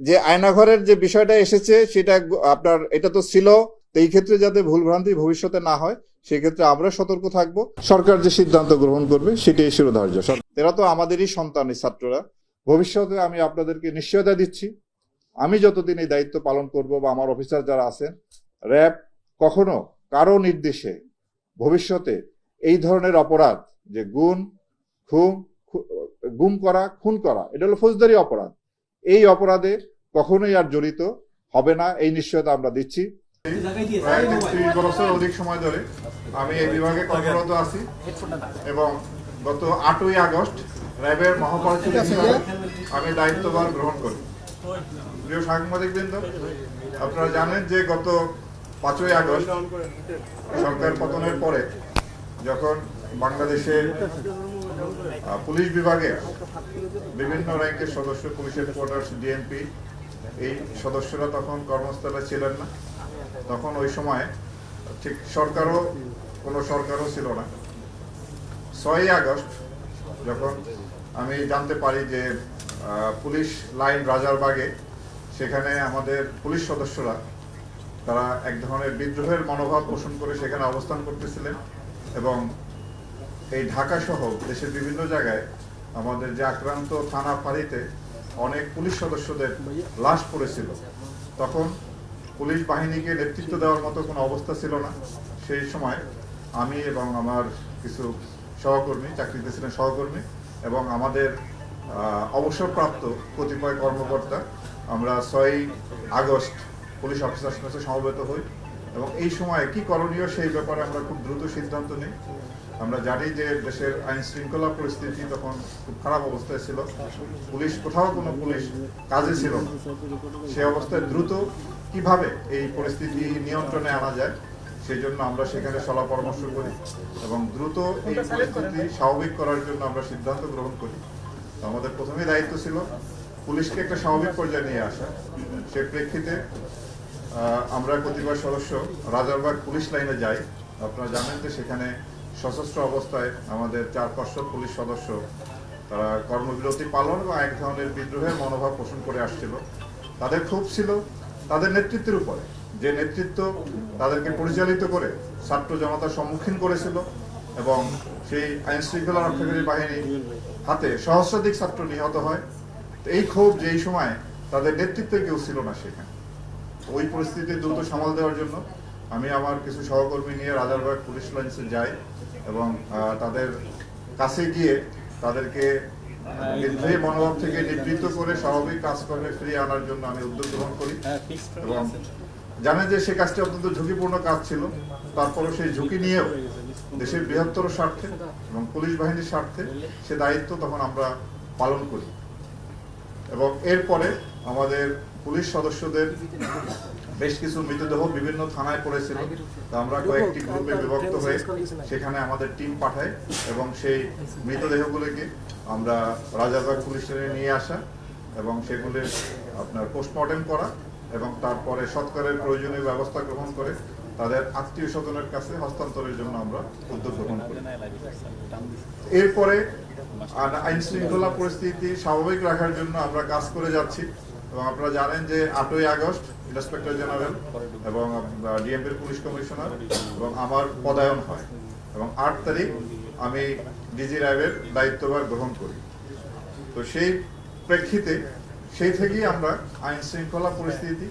যে আয়নাঘরের যে বিষয়টা এসেছে, সেটা আপনার, এটা তো ছিল এই ক্ষেত্রে যাতে ভুলভ্রান্তি ভবিষ্যতে না হয় সেক্ষেত্রে আমরা সতর্ক থাকব। সরকার যে সিদ্ধান্ত গ্রহণ করবে সেটাই শিরোধার্য। এরা তো আমাদেরই সন্তান ছাত্ররা। ভবিষ্যতে আমি আপনাদেরকে নিশ্চয়তা দিচ্ছি। আমি যতদিন এই দায়িত্ব পালন করব বা আমার অফিসার যারা আছেন, র্যাব, কখনো কারও নির্দেশে ভবিষ্যতে এই ধরনের অপরাধ, যে গুণ, খুন গুম করা, খুন করা, এটা হলো ফৌজদারি অপরাধ। এই অপরাধে কখনোই আর জড়িত হবে না। এই নিশ্চয়তা আমরা দিচ্ছি। বছর অধিক সময় ধরে আমি এই বিভাগে কর্মরত আছি এবং গত আটই আগস্ট র্যাবের মহাপরিচালক হিসেবে আমি দায়িত্বভার গ্রহণ করি। প্রিয় সাংবাদিক বৃন্দ আপনারা জানেন যে গত পাঁচই আগস্ট সরকার পতনের পরে যখন বাংলাদেশের পুলিশ বিভাগে বিভিন্ন র্যাঙ্কের সদস্য পুলিশ হেডকোয়ার্টার্স ডিএমপি এই সদস্যরা তখন কর্মস্থলে ছিলেন না। তখন ওই সময় ঠিক সরকারও, কোনো সরকারও ছিল না। ছয়ই আগস্ট, যখন আমি জানতে পারি যে পুলিশ লাইন রাজারবাগে, সেখানে আমাদের পুলিশ সদস্যরা, তারা এক ধরনের বিদ্রোহের মনোভাব পোষণ করে সেখানে অবস্থান করতেছিলেন এবং এই ঢাকা সহ দেশের বিভিন্ন জায়গায় আমাদের যে আক্রান্ত থানা ফাঁড়িতে অনেক পুলিশ সদস্যদের লাশ পড়েছিল। তখন পুলিশ বাহিনীকে নেতৃত্ব দেওয়ার মতো কোনো অবস্থা ছিল না। সেই সময় আমি এবং আমার কিছু সহকর্মী, চাকরিতে ছিলেন সহকর্মী এবং আমাদের অবসরপ্রাপ্ত কতিপয় কর্মকর্তা, আমরা ছয়ই আগস্ট পুলিশ অফিসার কাছে সমবেত হই এবং এই সময় কি করণীয় সেই ব্যাপারে আমরা খুব দ্রুত সিদ্ধান্ত নিই। আমরা জানি যে দেশের আইন শৃঙ্খলা পরিস্থিতি তখন খুব খারাপ অবস্থায় ছিল। পুলিশ, কোথাও কোনো পুলিশ কাজে ছিল না। সে অবস্থায় দ্রুত কীভাবে এই পরিস্থিতি নিয়ন্ত্রণে আনা যায় সেই জন্য আমরা সেখানে সলা পরামর্শ করি এবং দ্রুত এই পরিস্থিতি স্বাভাবিক করার জন্য আমরা সিদ্ধান্ত গ্রহণ করি। আমাদের প্রথমেই দায়িত্ব ছিল পুলিশকে একটা স্বাভাবিক পর্যায়ে নিয়ে আসা। সে প্রেক্ষিতে আমরা কতিপয় সদস্য রাজারবাগ পুলিশ লাইনে যাই। আপনারা জানেন যে সেখানে সশস্ত্র অবস্থায় আমাদের চার পাঁচশো পুলিশ সদস্য, তারা কর্মবিরতি পালন এবং এক ধরনের বিদ্রোহের মনোভাব পোষণ করে আসছিল। তাদের ক্ষোভ ছিল তাদের নেতৃত্বের উপরে। যে নেতৃত্ব তাদেরকে পরিচালিত করে ছাত্র জনতার সম্মুখীন করেছিল এবং সেই আইন শৃঙ্খলা রক্ষাকারী বাহিনী হাতে সহস্রাধিক ছাত্র নিহত হয়। তো এই ক্ষোভ যে এই সময় তাদের নেতৃত্বে কেউ ছিল না সেখানে। ওই পরিস্থিতি দ্রুত সামাল দেওয়ার জন্য আমি আমার কিছু সহকর্মী নিয়ে রাজারবাগ পুলিশ লাইন্সে যাই এবং তাদের কাছে গিয়ে তাদেরকে বিদ্রোহী মনোভাব থেকে নিবৃত্ত করে স্বাভাবিক কাজকর্মে ফিরিয়ে আনার জন্য আমি উদ্যোগ গ্রহণ করি। এবং জানেন যে সে কাজটি অত্যন্ত ঝুঁকিপূর্ণ কাজ ছিল তারপরও সেই ঝুঁকি নিয়েও দেশের বৃহত্তর স্বার্থে এবং পুলিশ বাহিনীর স্বার্থে সে দায়িত্ব তখন আমরা পালন করি। এবং এরপরে আমাদের পুলিশ সদস্যদের বেশ কিছু মৃতদেহ বিভিন্ন থানায় পড়েছিল। আমরা কয়েকটি গ্রুপে বিভক্ত হয়ে সেখানে আমাদের টিম পাঠাই এবং সেই মৃতদেহগুলিকে আমরা রাজারবাগ পুলিশ নিয়ে আসা এবং সেগুলির আপনার পোস্টমর্টেম করা এবং তারপরে সৎকারের প্রয়োজনীয় ব্যবস্থা গ্রহণ করে তাদের আত্মীয় স্বজনের কাছে হস্তান্তরের জন্য আমরা উদ্যোগ গ্রহণ করি। এরপরে আইন শৃঙ্খলা পরিস্থিতি স্বাভাবিক রাখার জন্য আমরা কাজ করে যাচ্ছি। এবং আপনারা জানেন যে আটই আগস্ট ইন্সপেক্টর জেনারেল এবং ডিএমপির পুলিশ কমিশনার এবং আমার পদায়ন হয় এবং আট তারিখ আমি ডিজি র্যাবের দায়িত্বভার গ্রহণ করি। তো সেই প্রেক্ষিতে সেই থেকেই আমরা আইন শৃঙ্খলা পরিস্থিতি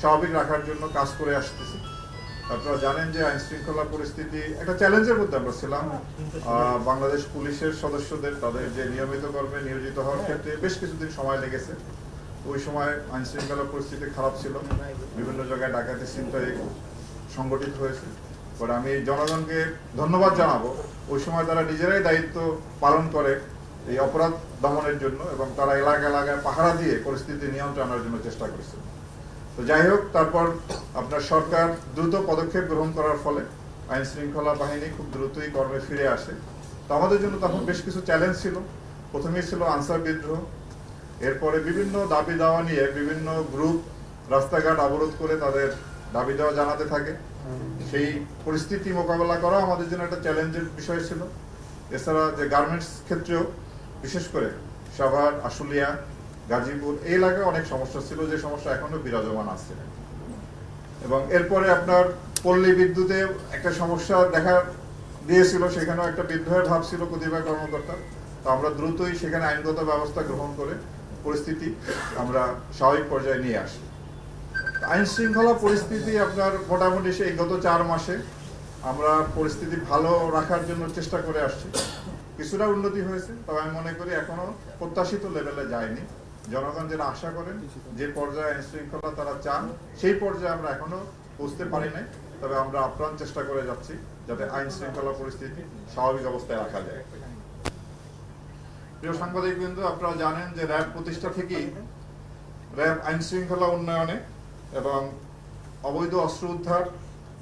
স্বাভাবিক রাখার জন্য কাজ করে আসতেছি। আপনারা জানেন যে আইন শৃঙ্খলা পরিস্থিতি একটা চ্যালেঞ্জের মধ্যে আমরা ছিলাম। বাংলাদেশ পুলিশের সদস্যদের, তাদের যে নিয়মিত কর্মে নিয়োজিত হওয়ার ক্ষেত্রে বেশ কিছুদিন সময় লেগেছে। ওই সময় আইন শৃঙ্খলা পরিস্থিতি খারাপ ছিল। বিভিন্ন জায়গায় ডাকাতি ছিনতাই সংগঠিত হয়েছে। পরে আমি জনগণকে ধন্যবাদ জানাব। ওই সময় তারা নিজেরাই দায়িত্ব পালন করে এই অপরাধ দমনের জন্য এবং তারা এলাকা এলাকায় পাহারা দিয়ে পরিস্থিতি নিয়ন্ত্রণ আনার জন্য চেষ্টা করেছে। তো যাই হোক, তারপর আপনার সরকার দ্রুত পদক্ষেপ গ্রহণ করার ফলে আইন শৃঙ্খলা বাহিনী খুব দ্রুতই কর্মে ফিরে আসে। তো আমাদের জন্য তখন বেশ কিছু চ্যালেঞ্জ ছিল। প্রথমেই ছিল আনসার বিদ্রোহ। এরপরে বিভিন্ন দাবি দাওয়া নিয়ে বিভিন্ন গ্রুপ রাস্তাঘাট অবরোধ করে তাদের দাবি দেওয়া জানাতে থাকে। সেই পরিস্থিতি মোকাবেলা করা আমাদের জন্য একটা চ্যালেঞ্জের বিষয় ছিল। এছাড়া যে গার্মেন্টস ক্ষেত্রেও, বিশেষ করে সাভার, আশুলিয়া, গাজীপুর, এই এলাকায় অনেক সমস্যা ছিল, যে সমস্যা এখনও বিরাজমান আছে। এবং এরপরে আপনার পল্লী বিদ্যুতে একটা সমস্যা দেখা দিয়েছিল, সেখানেও একটা বিদ্রোহের ভাব ছিল কতিপয় কর্মকর্তা তো আমরা দ্রুতই সেখানে আইনগত ব্যবস্থা গ্রহণ করে পরিস্থিতি আমরা স্বাভাবিক পর্যায়ে নিয়ে আসি। আইন শৃঙ্খলা পরিস্থিতি আপনার মোটামুটি সেই গত চার মাসে আমরা পরিস্থিতি ভালো রাখার জন্য চেষ্টা করে আসছি। কিছুটা উন্নতি হয়েছে, তবে আমি মনে করি এখনও প্রত্যাশিত লেভেলে যায়নি। জনগণ যেটা আশা করেন, যে পর্যায়ে আইন শৃঙ্খলা তারা চান, সেই পর্যায়ে আমরা এখনও বুঝতে পারি নাই, তবে আমরা আপ্রাণ চেষ্টা করে যাচ্ছি যাতে আইন শৃঙ্খলা পরিস্থিতি স্বাভাবিক অবস্থায় রাখা যায়। প্রিয় সাংবাদিক বিন্দু আপনারা জানেন যে র্যাব প্রতিষ্ঠা থেকেই র্যাব আইন শৃঙ্খলা উন্নয়নে এবং অবৈধ অস্ত্র উদ্ধার,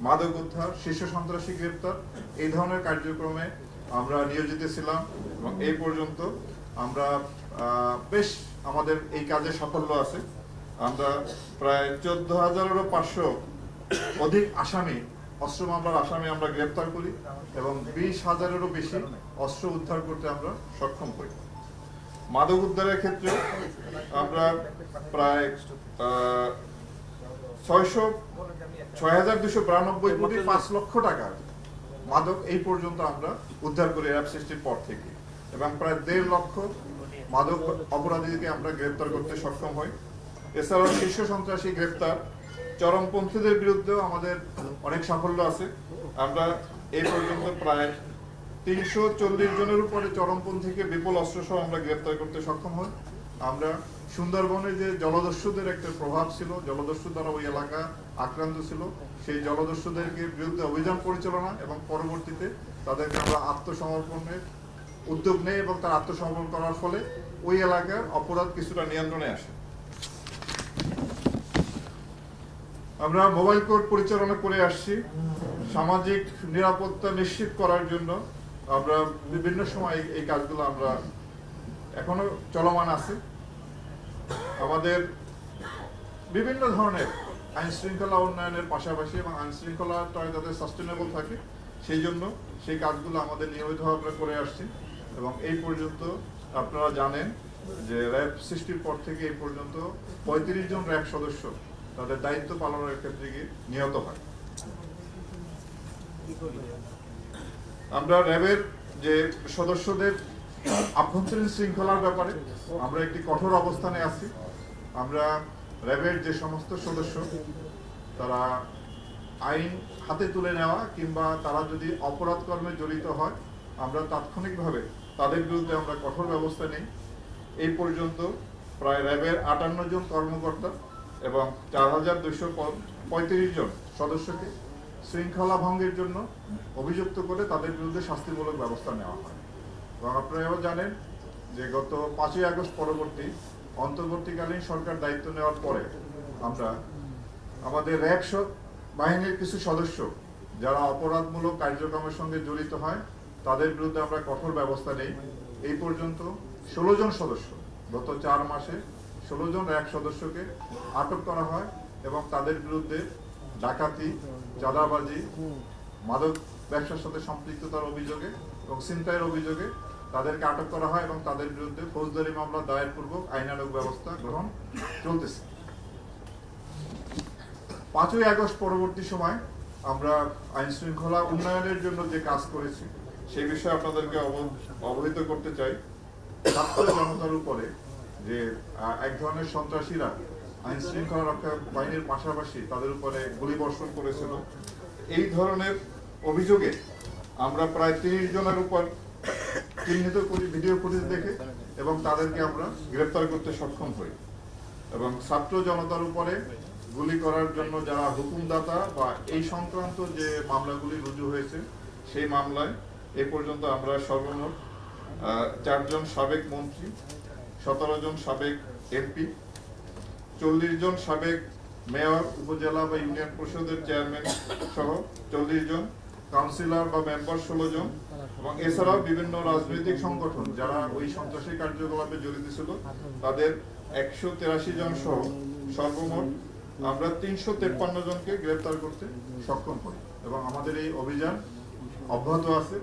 মাদক উদ্ধার, শীর্ষ সন্ত্রাসী গ্রেপ্তার এই ধরনের কার্যক্রমে আমরা নিয়োজিত ছিলাম এবং এই পর্যন্ত আমরা বেশ আমাদের এই কাজে সাফল্য আছে। আমরা প্রায় চোদ্দ হাজারেরও পাঁচশো অধিক আসামি, অস্ত্র মামলার আসামি আমরা গ্রেপ্তার করি এবং বিশ হাজারেরও বেশি অস্ত্র উদ্ধার করতে আমরা সক্ষম হই। মাদক উদ্ধারের ক্ষেত্রে আমরা প্রায় ছয়শো ছয় হাজার দুশো বিরানব্বই কোটি পাঁচ লক্ষ টাকা মাদক এই পর্যন্ত আমরা উদ্ধার করি অ্যাপ সৃষ্টির পর থেকে। এবং প্রায় দেড় লক্ষ মাদক অপরাধীকে আমরা গ্রেপ্তার করতে সক্ষম হই। এছাড়াও শীর্ষ সন্ত্রাসী গ্রেপ্তার চরমপন্থীদের বিরুদ্ধেও আমাদের অনেক সাফল্য আছে। আমরা এই পর্যন্ত প্রায় তিনশো চল্লিশ জনের উপরে চরমপন্থীকে বিপুল অস্ত্র সহ আমরা গ্রেপ্তার করতে সক্ষম হই। আমরা সুন্দরবনে যে জলদস্যুদের একটা প্রভাব ছিল, জলদস্যু দ্বারা ওই এলাকা আক্রান্ত ছিল, সেই জলদস্যুদেরকে বিরুদ্ধে অভিযান পরিচালনা এবং পরবর্তীতে তাদেরকে আমরা আত্মসমর্পণের উদ্যোগ নেই এবং তার আত্মসমর্পণ করার ফলে ওই এলাকার অপরাধ কিছুটা নিয়ন্ত্রণে আসে। আমরা মোবাইল কোর্ট পরিচালনা করে আসছি। সামাজিক নিরাপত্তা নিশ্চিত করার জন্য আমরা বিভিন্ন সময় এই- কাজগুলো আমরা এখনও চলমান আছে। আমাদের বিভিন্ন ধরনের আইন শৃঙ্খলা উন্নয়নের পাশাপাশি এবং আইন শৃঙ্খলাটা যাতে সাস্টেনেবল থাকে, সেই জন্য সেই কাজগুলো আমাদের নিয়মিতভাবে আমরা করে আসছি এবং এই পর্যন্ত আপনারা জানেন যে র্যাব সৃষ্টির পর থেকে এই পর্যন্ত পঁয়ত্রিশ জন র্যাব সদস্য তাদের দায়িত্ব পালনের ক্ষেত্রে গিয়ে নিহত হয়। আমরা র্যাবের যে সদস্যদের আভ্যন্তরীণ শৃঙ্খলার ব্যাপারে আমরা একটি কঠোর অবস্থানে আছি। আমরা র্যাবের যে সমস্ত সদস্য, তারা আইন হাতে তুলে নেওয়া কিংবা তারা যদি অপরাধ কর্মে জড়িত হয়, আমরা তাৎক্ষণিকভাবে তাদের বিরুদ্ধে আমরা কঠোর ব্যবস্থা নেই। এই পর্যন্ত প্রায় র্যাবের আটান্ন জন কর্মকর্তা এবং চার হাজার দুইশো পঁয়ত্রিশ জন সদস্যকে শৃঙ্খলা ভঙ্গের জন্য অভিযুক্ত করে তাদের বিরুদ্ধে শাস্তিমূলক ব্যবস্থা নেওয়া হয়। এবং আপনারা জানেন যে গত পাঁচই আগস্ট পরবর্তী, অন্তর্বর্তীকালীন সরকার দায়িত্ব নেওয়ার পরে আমরা আমাদের র্যাব বাহিনীর কিছু সদস্য যারা অপরাধমূলক কার্যক্রমের সঙ্গে জড়িত হয়, তাদের বিরুদ্ধে আমরা কঠোর ব্যবস্থা নেই। এই পর্যন্ত ষোলো জন সদস্য, গত চার মাসে ষোলো জন র্যাব সদস্যকে আটক করা হয় এবং তাদের বিরুদ্ধে ডাকাতি, চাঁদাবাজি, মাদক ব্যবসার সাথে সম্পৃক্ততার অভিযোগে এবং ছিনতাইয়ের অভিযোগে তাদেরকে আটক করা হয় এবং তাদের বিরুদ্ধে ফৌজদারি মামলা দায়ের পূর্বক আইনানুগ ব্যবস্থা গ্রহণ চলতেছে। পাঁচই আগস্ট পরবর্তী সময় আমরা আইন শৃঙ্খলা উন্নয়নের জন্য যে কাজ করেছি, সেই বিষয়ে আপনাদেরকে অব- অবহিত করতে চাই। ছাত্র জনতার উপরে যে এক ধরনের সন্ত্রাসীরা আইন শৃঙ্খলা রক্ষা বাহিনীর পাশাপাশি তাদের উপরে গুলি বর্ষণ করেছিল। এই ধরনের অভিযোগে আমরা প্রায় তিরিশ জনের উপর চিহ্নিত করি ভিডিও ফুটেজ দেখে এবং তাদেরকে আমরা গ্রেপ্তার করতে সক্ষম হই। এবং ছাত্র জনতার উপরে গুলি করার জন্য যারা হুকুমদাতা বা এই সংক্রান্ত যে মামলাগুলি রুজু হয়েছে, সেই মামলায় এ পর্যন্ত আমরা সর্বমোট চারজন সাবেক মন্ত্রী, সতেরো জন সাবেক এমপি চল্লিশ জন সাবেক মেয়র, উপজেলা বা ইউনিয়ন পরিষদের চেয়ারম্যান সহ চল্লিশ জন, কাউন্সিলর বা মেম্বার ষোলো জন এবং এছাড়াও বিভিন্ন রাজনৈতিক সংগঠন যারা ওই সন্ত্রাসী কার্যকলাপে জড়িত ছিল, তাদের একশো তেরাশি জন সহ সর্বমোট আমরা তিনশো তেপ্পান্ন জনকে গ্রেপ্তার করতে সক্ষম হই এবং আমাদের এই অভিযান অব্যাহত আছে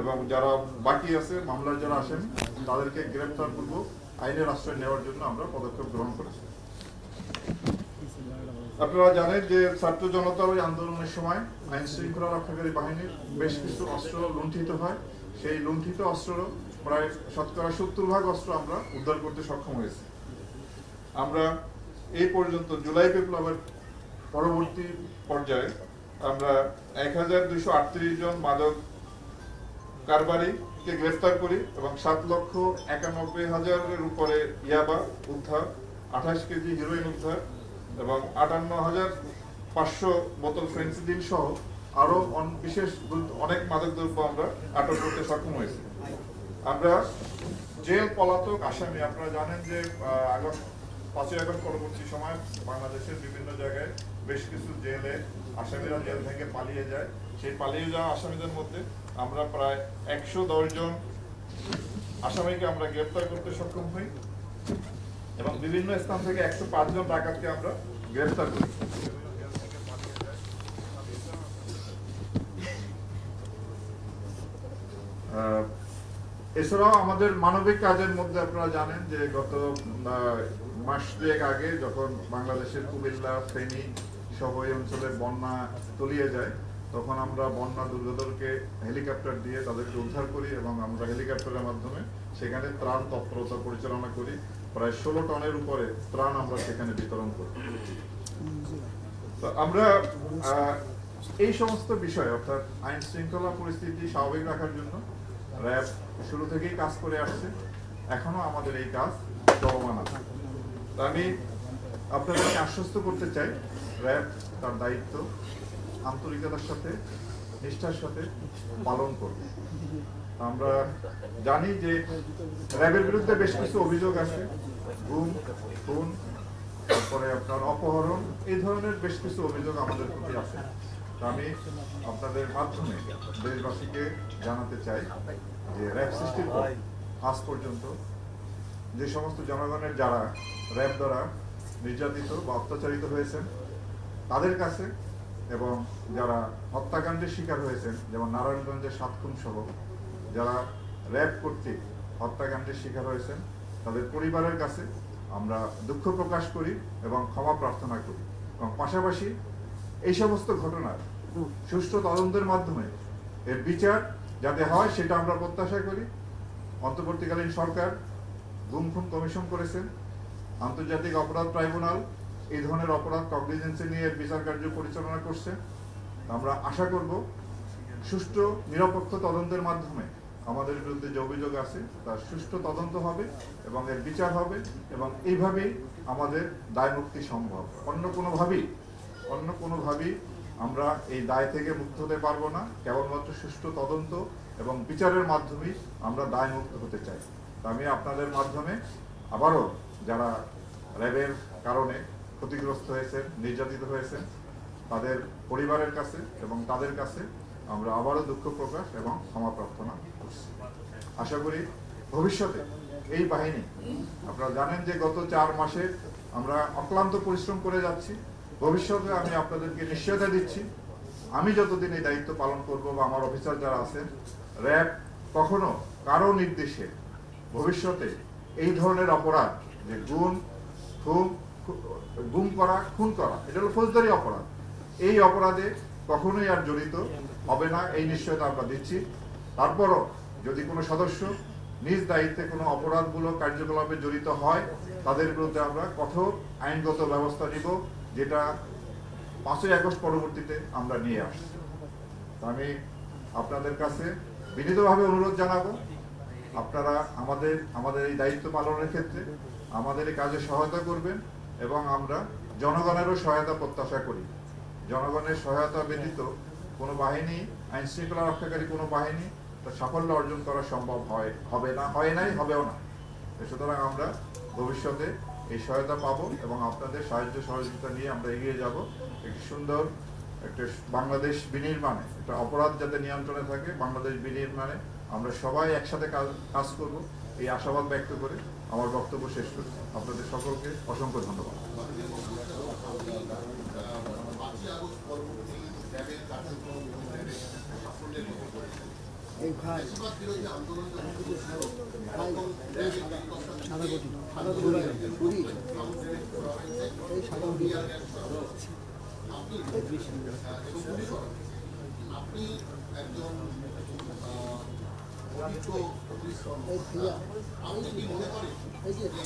এবং যারা বাকি আছে মামলার যারা আসেন, তাদেরকে গ্রেপ্তার পূর্বক আইনের আশ্রয় নেওয়ার জন্য আমরা পদক্ষেপ গ্রহণ করেছি। আপনারা জানেন যে ছাত্র জনতার ওই আন্দোলনের সময় আইন শৃঙ্খলা রক্ষাকারী বাহিনীর বেশ কিছু অস্ত্র লুণ্ঠিত হয়। সেই লুণ্ঠিত অস্ত্র প্রায় শতকরা সত্তর ভাগ অস্ত্র আমরা উদ্ধার করতে সক্ষম হয়েছি। আমরা এই পর্যন্ত জুলাই বিপ্লবের পরবর্তী পর্যায়ে আমরা এক হাজার দুইশো আটত্রিশ জন মাদক কারবারিকে গ্রেফতার করি এবং সাত লক্ষ একানব্বই হাজারের উপরে ইয়াবা উদ্ধার, আঠাশ কেজি হিরোইন উদ্ধার এবং আটান্ন হাজার পাঁচশো বোতল ফেন্সিডিল সহ আরও বিশেষ অনেক মাদক দ্রব্য আমরা আটক করতে সক্ষম হয়েছি। আমরা জেল পলাতক আসামি, আপনারা জানেন যে আগস্ট, পাঁচই আগস্ট পরবর্তী সময় বাংলাদেশের বিভিন্ন জায়গায় বেশ কিছু জেলে আসামিরা জেল থেকে পালিয়ে যায়। সেই পালিয়ে যাওয়া আসামিদের মধ্যে আমরা প্রায় একশো জন আসামিকে আমরা গ্রেপ্তার করতে সক্ষম হই। এবং বিভিন্ন স্থান থেকে একশো পাঁচজন ডাকাতকে আমরা গ্রেপ্তার করি এছাড়াও আমাদের মানবিক কাজের মধ্যে আপনারা জানেন যে গত মাস দুয়েক আগে যখন বাংলাদেশের কুমিল্লা, ফেনী সহ এই অঞ্চলে বন্যা তলিয়ে যায়, তখন আমরা বন্যা দুর্গতকে হেলিকপ্টার দিয়ে তাদেরকে উদ্ধার করি এবং আমরা হেলিকপ্টারের মাধ্যমে সেখানে ত্রাণ তৎপরতা পরিচালনা করি। প্রায় ষোলো টনের উপরে ত্রাণ আমরা সেখানে বিতরণ করি তো আমরা এই সমস্ত বিষয়, অর্থাৎ আইন শৃঙ্খলা পরিস্থিতি স্বাভাবিক রাখার জন্য র্যাব শুরু থেকেই কাজ করে আসছে। এখনও আমাদের এই কাজ চলমান আছে। আমি আপনাদেরকে আশ্বস্ত করতে চাই, র্যাব তার দায়িত্ব, আন্তরিকতার সাথে, নিষ্ঠার সাথে পালন করবে আমরা জানি যে র্যাবের বিরুদ্ধে বেশ কিছু অভিযোগ আছে। গুম, খুন, তারপরে আপনার অপহরণ, এই ধরনের বেশ কিছু অভিযোগ আমাদের প্রতি আছে। আমি আপনাদের মাধ্যমে দেশবাসীকে জানাতে চাই যে র্যাব সৃষ্টির পর, আজ পর্যন্ত যে সমস্ত জনগণের যারা র্যাব দ্বারা নির্যাতিত বা অত্যাচারিত হয়েছেন, তাদের কাছে এবং যারা হত্যাকাণ্ডের শিকার হয়েছেন, যেমন নারায়ণগঞ্জের সাতক্ষণ সহ যারা র্যাব কর্তৃক হত্যাকাণ্ডের শিকার হয়েছেন, তাদের পরিবারের কাছে আমরা দুঃখ প্রকাশ করি এবং ক্ষমা প্রার্থনা করি। এবং পাশাপাশি এই সমস্ত ঘটনার সুষ্ঠু তদন্তের মাধ্যমে এর বিচার যাতে হয় সেটা আমরা প্রত্যাশা করি। অন্তর্বর্তীকালীন সরকার গুম খুন কমিশন করেছেন। আন্তর্জাতিক অপরাধ ট্রাইব্যুনাল এই ধরনের অপরাধ কগনিজেন্সি নিয়ে বিচার কার্য পরিচালনা করছে। আমরা আশা করব সুষ্ঠু, নিরপেক্ষ তদন্তের মাধ্যমে আমাদের বিরুদ্ধে যে অভিযোগ আছে, তার সুষ্ঠু তদন্ত হবে এবং এর বিচার হবে এবং এইভাবেই আমাদের দায় মুক্তি সম্ভব। অন্য কোনোভাবেই অন্য কোনোভাবেই আমরা এই দায় থেকে মুক্ত হতে পারব না। কেবলমাত্র সুষ্ঠু তদন্ত এবং বিচারের মাধ্যমেই আমরা দায় মুক্ত হতে চাই। আমি আপনাদের মাধ্যমে আবারও যারা র্যাবের কারণে ক্ষতিগ্রস্ত হয়েছেন, নির্যাতিত হয়েছেন, তাদের পরিবারের কাছে এবং তাদের কাছে আমরা আবারও দুঃখ প্রকাশ এবং ক্ষমা প্রার্থনা করছি। আশা করি ভবিষ্যতে এই বাহিনী, আপনারা জানেন যে গত চার মাসে আমরা অক্লান্ত পরিশ্রম করে যাচ্ছি। ভবিষ্যতে আমি আপনাদেরকে নিশ্চয়তা দিচ্ছি। আমি যতদিন এই দায়িত্ব পালন করব বা আমার অফিসার যারা আছেন, র্যাব কখনো কারও নির্দেশে ভবিষ্যতে এই ধরনের অপরাধ, যে গুণ খুন গুম করা, খুন করা, এটা হলো ফৌজদারি অপরাধ। এই অপরাধে কখনোই আর জড়িত হবে না, এই নিশ্চয়তা আমরা দিচ্ছি। তারপরও যদি কোনো সদস্য নিজ দায়িত্বে কোনো অপরাধমূলক কার্যকলাপে জড়িত হয়, তাদের বিরুদ্ধে আমরা কঠোর আইনগত ব্যবস্থা নিব, যেটা পাঁচই আগস্ট পরবর্তীতে আমরা নিয়ে আসছি। আমি আপনাদের কাছে বিনীতভাবে অনুরোধ জানাব, আপনারা আমাদের আমাদের এই দায়িত্ব পালনের ক্ষেত্রে আমাদের এই কাজে সহায়তা করবেন এবং আমরা জনগণেরও সহায়তা প্রত্যাশা করি। জনগণের সহায়তা ব্যতীত কোনো বাহিনী আইন শৃঙ্খলা রক্ষাকারী কোনো বাহিনী, তার সাফল্য অর্জন করা সম্ভব হয়, হবে না, হয় নাই, হবেও না। সুতরাং আমরা ভবিষ্যতে এই সহায়তা পাবো এবং আপনাদের সাহায্য সহযোগিতা নিয়ে আমরা এগিয়ে যাব। একটি সুন্দর একটা বাংলাদেশ বিনির্মাণে, একটা অপরাধ যাতে নিয়ন্ত্রণে থাকে বাংলাদেশ বিনির্মাণে, আমরা সবাই একসাথে কাজ কাজ করব। এই আশাবাদ ব্যক্ত করে আমার বক্তব্য শেষ করছি। আপনাদের সকলকে অসংখ্য ধন্যবাদ। এই ভাই সাদা গুটি সাদা